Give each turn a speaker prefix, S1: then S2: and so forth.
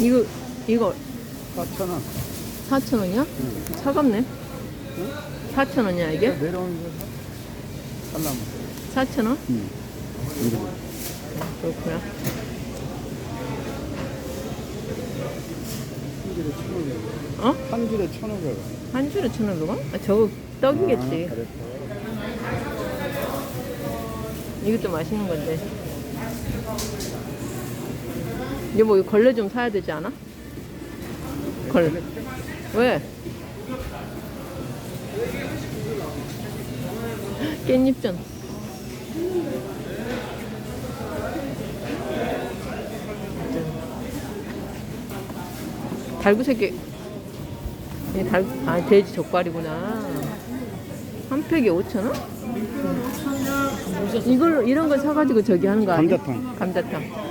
S1: 이거 이거
S2: 4,000원.
S1: 4천 원이야? 차갑네. 4천 원이야 이게?
S2: 내려오는 거 살라면.
S1: 4천 원?
S2: 응.
S1: 그렇구나.
S2: 한 줄에 1,500원.
S1: 어?
S2: 한 줄에 1,500원.
S1: 한 줄에 천 원이가? 아, 저거 떡이겠지.
S2: 아, 그랬어.
S1: 이것도 맛있는 건데. 이거 뭐 이거 걸레 좀 사야 되지 않아? 걸레. 왜? 깻잎전. 달구새끼. 이 달, 아, 돼지 족발이구나. 한 팩에 5,000원? 이걸, 이런 걸 사가지고 저기 하는 거 아니야?
S2: 감자탕.
S1: 감자탕.